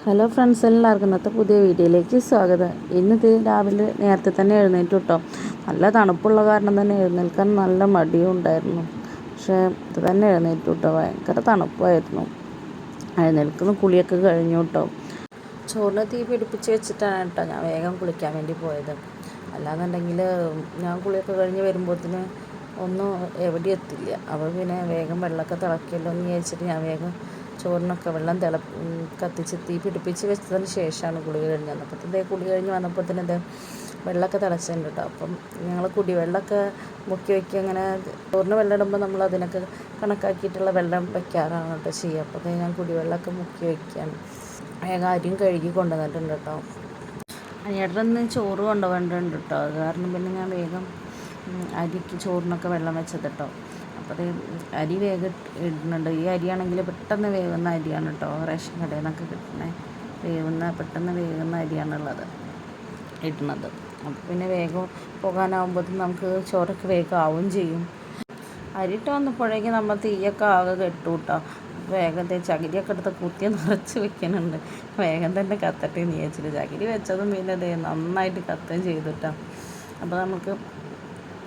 Hello friends എല്ലാവർക്കും ഇന്നത്തെ പുതിയ വീഡിയോയിലേക്ക് സ്വാഗതം. ഇന്നത് രാവിലെ നേരത്തെ തന്നെ എഴുന്നേറ്റ് കിട്ടോ നല്ല തണുപ്പുള്ള കാരണം തന്നെ എഴുന്നേൽക്കാൻ നല്ല മടിയും ഉണ്ടായിരുന്നു. പക്ഷേ ഇത് തന്നെ എഴുന്നേറ്റ് കിട്ടോ ഭയങ്കര തണുപ്പായിരുന്നു. എഴുന്നേൽക്കുന്ന കുളിയൊക്കെ കഴിഞ്ഞു കേട്ടോ ചോറിന് തീ പിടിപ്പിച്ച് വെച്ചിട്ടാണ് കേട്ടോ ഞാൻ വേഗം കുളിക്കാൻ വേണ്ടി പോയത്. അല്ലാന്നുണ്ടെങ്കിൽ ഞാൻ കുളിയൊക്കെ കഴിഞ്ഞ് വരുമ്പോഴത്തേന് ഒന്നും എവിടെ എത്തില്ല. അപ്പോൾ പിന്നെ വേഗം വെള്ളമൊക്കെ തിളക്കിയല്ലോ എന്ന് വിചാരിച്ചിട്ട് ഞാൻ വേഗം ചോറിനൊക്കെ വെള്ളം തിള കത്തിച്ച് തീ പിടിപ്പിച്ച് വെച്ചതിന് ശേഷമാണ് കുളി കഴിഞ്ഞ് വന്നപ്പോഴത്തേ കുളി കഴിഞ്ഞ് വന്നപ്പോൾ തന്നെ ഇത് വെള്ളമൊക്കെ തിളച്ചിട്ടുണ്ട് കേട്ടോ അപ്പം ഞങ്ങൾ കുടിവെള്ളമൊക്കെ മുക്കി വയ്ക്കുക അങ്ങനെ ചോറിന് വെള്ളം ഇടുമ്പോൾ നമ്മൾ അതിനൊക്കെ കണക്കാക്കിയിട്ടുള്ള വെള്ളം വെക്കാറാണ് കേട്ടോ ചെയ്യുക. അപ്പോൾ ഞാൻ കുടിവെള്ളമൊക്കെ മുക്കി വയ്ക്കുകയാണ് വേഗം അരിയും കഴുകി കൊണ്ടുവന്നിട്ടുണ്ട് കേട്ടോ അനിയേട്ടന് ചോറ് കൊണ്ടുപോകേണ്ടതുണ്ട് കേട്ടോ അത് കാരണം പിന്നെ ഞാൻ വേഗം അരിക്ക് ചോറിനൊക്കെ വെള്ളം വെച്ചത് കേട്ടോ അപ്പോൾ അരി വേഗം ഇടുന്നുണ്ട്. ഈ അരിയാണെങ്കിൽ പെട്ടെന്ന് വേവുന്ന അരിയാണ് കേട്ടോ റേഷൻ കടയിൽ നിന്നൊക്കെ കിട്ടുന്ന. വേവുന്ന പെട്ടെന്ന് വേവുന്ന അരിയാണുള്ളത് ഇടുന്നത്. അപ്പോൾ പിന്നെ വേഗം പോകാനാവുമ്പോൾ നമുക്ക് ചോറൊക്കെ വേഗം ആവുകയും ചെയ്യും. അരിട്ട് വന്നപ്പോഴേക്കും നമ്മൾ തീയൊക്കെ ആകെ കെട്ടു കേട്ടോ വേഗം ചകിരിയൊക്കെ എടുത്ത് കുത്തി നിറച്ച് വെക്കാനുണ്ട് വേഗം തന്നെ കത്തട്ടെ എന്ന് വിചാരിച്ചിട്ട്. ചകിരി വെച്ചതും പിന്നെ അതേ നന്നായിട്ട് കത്തുകയും ചെയ്തിട്ടാണ് അപ്പോൾ നമുക്ക്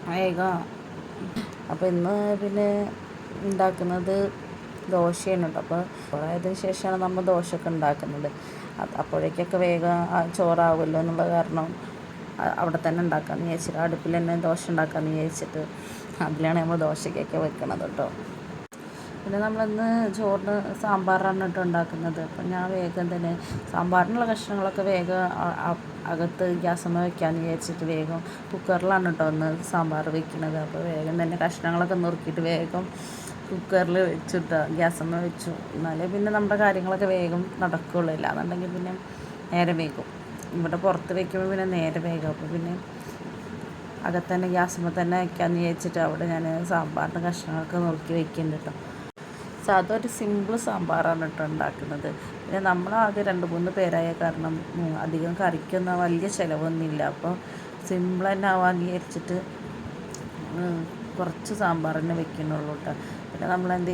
വേഗം അപ്പോൾ ഇന്ന് പിന്നെ ഉണ്ടാക്കുന്നത് ദോശയാണ് കേട്ടോ അപ്പോൾ കുറേയതിന് ശേഷമാണ് നമ്മൾ ദോശയൊക്കെ ഉണ്ടാക്കുന്നത്. അപ്പോഴേക്കൊക്കെ വേഗം ചോറാവുമല്ലോ എന്നുള്ള കാരണം അവിടെ തന്നെ ഉണ്ടാക്കാമെന്ന് വിചാരിച്ചിട്ട് അടുപ്പിൽ തന്നെ ദോശ ഉണ്ടാക്കാമെന്ന് വിചാരിച്ചിട്ട് അതിലാണ് നമ്മൾ ദോശയ്ക്കൊക്കെ വെക്കണത് കേട്ടോ പിന്നെ നമ്മളിന്ന് ചോറിന് സാമ്പാറാണ് കേട്ടോ ഉണ്ടാക്കുന്നത്. അപ്പം ഞാൻ വേഗം തന്നെ സാമ്പാറിനുള്ള കഷ്ണങ്ങളൊക്കെ വേഗം അകത്ത് ഗ്യാസമ്മ വെക്കാമെന്ന് വിചാരിച്ചിട്ട് വേഗം കുക്കറിലാണ് കേട്ടോ ഒന്ന് സാമ്പാർ വെക്കുന്നത് അപ്പോൾ വേഗം തന്നെ കഷ്ണങ്ങളൊക്കെ നുറുക്കിയിട്ട് വേഗം കുക്കറിൽ വെച്ചിട്ട് ഗ്യാസമ്മ വെച്ചു. എന്നാലേ പിന്നെ നമ്മുടെ കാര്യങ്ങളൊക്കെ വേഗം നടക്കുകയുള്ളൂ ഇല്ലാന്നുണ്ടെങ്കിൽ പിന്നെ നേരെ വേഗം ഇവിടെ പുറത്ത് വയ്ക്കുമ്പോൾ പിന്നെ നേരെ വേഗം അപ്പോൾ പിന്നെ അകത്തന്നെ തന്നെ ഗ്യാസുമ്മ തന്നെ വയ്ക്കാമെന്ന് വിചാരിച്ചിട്ട് അവിടെ ഞാൻ സാമ്പാറിന്റെ കഷ്ണങ്ങളൊക്കെ നുറുക്കി വയ്ക്കുന്നുണ്ട് കേട്ടോ. സാധാ ഒരു സിമ്പിൾ സാമ്പാറാണ് കേട്ടോ ഉണ്ടാക്കുന്നത്. പിന്നെ നമ്മൾ ആകെ രണ്ട് മൂന്ന് പേരായ കാരണം അധികം കറിക്കൊന്നും വലിയ ചിലവൊന്നുമില്ല. അപ്പോൾ സിമ്പിൾ തന്നെ ആവാൻ വിചാരിച്ചിട്ട് കുറച്ച് സാമ്പാർ തന്നെ വെക്കുന്നുള്ളൂ കേട്ടോ. പിന്നെ നമ്മൾ എന്ത്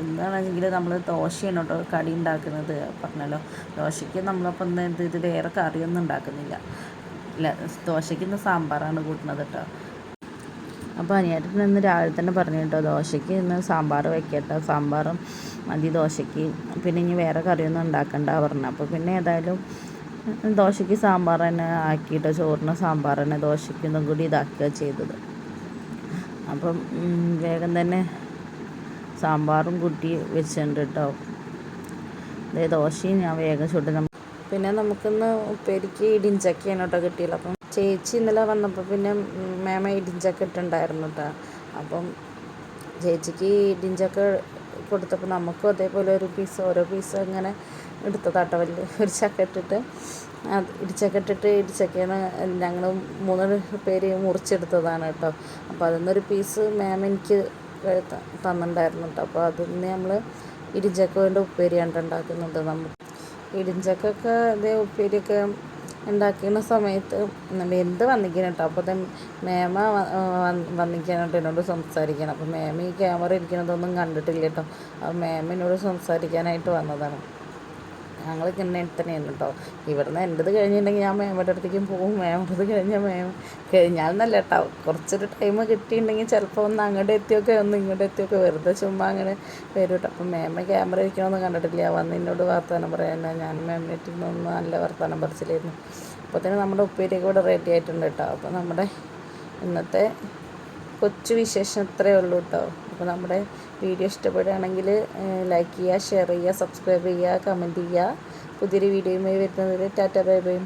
എന്താണെങ്കിൽ നമ്മൾ ദോശയാണ് കേട്ടോ കടി ഉണ്ടാക്കുന്നത്. പറഞ്ഞല്ലോ ദോശയ്ക്ക് നമ്മളപ്പം എന്ത് ഇത് വേറെ കറിയൊന്നും ഉണ്ടാക്കുന്നില്ല. ഇല്ല ദോശയ്ക്ക് ഇന്ന് സാമ്പാറാണ് കൂട്ടുന്നത് കേട്ടോ. അപ്പോൾ അനിയായിട്ട് ഇന്ന് രാവിലെ തന്നെ പറഞ്ഞു കേട്ടോ ദോശയ്ക്ക് ഇന്ന് സാമ്പാർ വെക്കട്ടോ സാമ്പാറും മതി ദോശയ്ക്ക്. പിന്നെ ഇനി വേറെ കറിയൊന്നും ഉണ്ടാക്കണ്ട പറഞ്ഞു. അപ്പോൾ പിന്നെ ഏതായാലും ദോശയ്ക്ക് സാമ്പാർ തന്നെ ആക്കിയിട്ട് ചോറിന് സാമ്പാർ തന്നെ ദോശയ്ക്ക് ഒന്നും കൂടി ഇതാക്കുക ചെയ്തത്. അപ്പം വേഗം തന്നെ സാമ്പാറും കുട്ടി വെച്ചിട്ടുണ്ട് കേട്ടോ. ദോശയും ഞാൻ വേഗം ചുട്ട് പിന്നെ നമുക്കിന്ന് ഉപ്പേരിക്ക് ഇടിഞ്ചക്കയാണ് കേട്ടോ കിട്ടിയത്. അപ്പം ചേച്ചി ഇന്നലെ വന്നപ്പോൾ പിന്നെ മേമ ഇടിഞ്ചക്ക ഇട്ടുണ്ടായിരുന്നു കേട്ടോ അപ്പം ചേച്ചിക്ക് ഇടിഞ്ചക്ക കൊടുത്തപ്പോൾ നമുക്കും അതേപോലെ ഒരു പീസ് ഓരോ പീസ് അങ്ങനെ എടുത്തതാട്ടോ വലിയ ഒരു ചക്ക ഇട്ടിട്ട്. അത് ഇടിച്ചക്ക ഇട്ടിട്ട് ഇടിച്ചക്കന്ന് ഞങ്ങൾ മൂന്ന് പേര് മുറിച്ചെടുത്തതാണ് കേട്ടോ അപ്പോൾ അതിന്നൊരു പീസ് മാം എനിക്ക് തന്നിട്ടുണ്ടായിരുന്നു കേട്ടോ അപ്പോൾ അതിൽ നിന്ന് നമ്മൾ ഇടിഞ്ചക്ക കൊണ്ട് ഉപ്പേരിയാണ് ഉണ്ടാക്കുന്നുണ്ട് നമ്മൾ ഇടിഞ്ചക്കൊക്കെ ഇതേ ഉപ്പേരിയൊക്കെ ഉണ്ടാക്കുന്ന സമയത്ത് എന്ത് വന്നിരിക്കണം കേട്ടോ അപ്പോൾ മേമ വന്നിരിക്കാനായിട്ട് എന്നോട് സംസാരിക്കണം അപ്പോൾ മേമ ഈ ക്യാമറ ഇരിക്കുന്നതൊന്നും കണ്ടിട്ടില്ല കേട്ടോ അപ്പോൾ മേമ എന്നോട് സംസാരിക്കാനായിട്ട് വന്നതാണ്. ഞങ്ങൾ ഇങ്ങനെ തന്നെയാണ് കേട്ടോ ഇവിടുന്ന് എന്റെത് കഴിഞ്ഞിട്ടുണ്ടെങ്കിൽ ഞാൻ മേമയുടെ അടുത്തേക്കും പോകും മേമത് കഴിഞ്ഞാൽ മേമ കഴിഞ്ഞാൽ നല്ല കേട്ടോ കുറച്ചൊരു ടൈം കിട്ടിയിട്ടുണ്ടെങ്കിൽ ചിലപ്പോൾ ഒന്ന് അങ്ങോട്ട് എത്തിയൊക്കെ ഒന്ന് ഇങ്ങോട്ട് എത്തിയൊക്കെ. വെറുതെ ചുമ്മാ അങ്ങനെ വരും കേട്ടോ അപ്പം മേമ ക്യാമറ ഇരിക്കണമെന്ന് കണ്ടിട്ടില്ല. വന്ന് എന്നോട് വർത്തമാനം പറയാനല്ല ഞാൻ മേമയായിട്ടിരുന്ന് നല്ല വർത്തമാനം പറിച്ചില്ലായിരുന്നു അപ്പോൾ തന്നെ നമ്മുടെ ഉപ്പേരിയൊക്കെ ഇവിടെ റെഡി ആയിട്ടുണ്ട് കേട്ടോ അപ്പോൾ നമ്മുടെ ഇന്നത്തെ കൊച്ചു വിശേഷം ഇത്രയേ ഉള്ളൂ കേട്ടോ അപ്പോൾ നമ്മുടെ വീഡിയോ ഇഷ്ടപ്പെടുകയാണെങ്കിൽ ലൈക്ക് ചെയ്യുക ഷെയർ ചെയ്യുക സബ്സ്ക്രൈബ് ചെയ്യുക കമന്റ് ചെയ്യുക. പുതിയൊരു വീഡിയോയുമായി വരുന്നതിൽ ടാറ്റ ബൈ ബൈ.